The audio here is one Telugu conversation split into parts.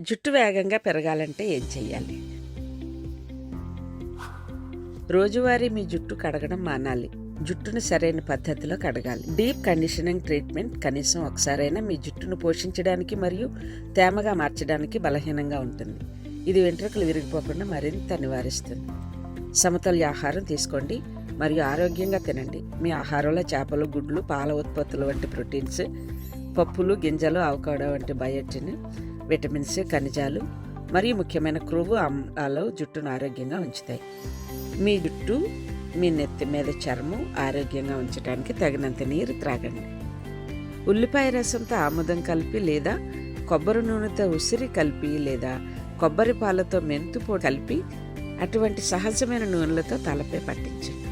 జుట్టు వేగంగా పెరగాలంటే ఏం చెయ్యాలి? రోజువారీ మీ జుట్టు కడగడం మానాలి. జుట్టును సరైన పద్ధతిలో కడగాలి. డీప్ కండిషనింగ్ ట్రీట్మెంట్ కనీసం ఒకసారైనా మీ జుట్టును పోషించడానికి మరియు తేమగా మార్చడానికి బలహీనంగా ఉంటుంది. ఇది వెంట్రుకలు విరిగిపోకుండా మరింత నివారిస్తుంది. సమతుల్య ఆహారం తీసుకోండి మరియు ఆరోగ్యంగా తినండి. మీ ఆహారంలో చేపలు గుడ్లు పాల ఉత్పత్తులు వంటి ప్రోటీన్స్ పప్పులు గింజలు అవకాడో వంటి బయోటిన్ విటమిన్స్ ఖనిజాలు మరియు ముఖ్యమైన క్రొవ్వు అమ్లాలు జుట్టును ఆరోగ్యంగా ఉంచుతాయి. మీ జుట్టు మీ నెత్తి మీద చర్మం ఆరోగ్యంగా ఉంచడానికి తగినంత నీరు త్రాగండి. ఉల్లిపాయ రసంతో ఆముదం కలిపి లేదా కొబ్బరి నూనెతో ఉసిరి కలిపి లేదా కొబ్బరి పాలతో మెంతుపొ కలిపి అటువంటి సహజమైన నూనెలతో తలపై పట్టించండి.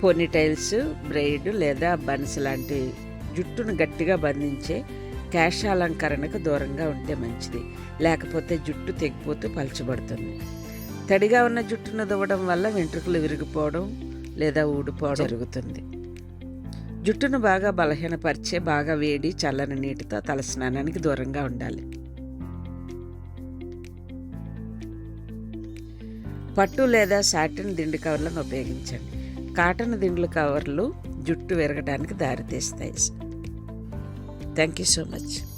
పోనీటైల్స్ బ్రెయిడ్ లేదా బన్స్ లాంటి జుట్టును గట్టిగా బంధించే కేశాలంకరణకు దూరంగా ఉంటే మంచిది. లేకపోతే జుట్టు తెగిపోతూ పలచబడుతుంది. తడిగా ఉన్న జుట్టును దువ్వడం వల్ల వెంట్రుకలు విరిగిపోవడం లేదా ఊడిపోవడం జరుగుతుంది. జుట్టును బాగా బలహీనపరిచే బాగా వేడి చల్లని నీటితో తలస్నానానికి దూరంగా ఉండాలి. పట్టు లేదా సాటిన్ దిండు కవర్లను ఉపయోగించండి. కాటన్ దిండ్ల కవర్లు జుట్టు విరగడానికి దారితీస్తాయి. Thank you so much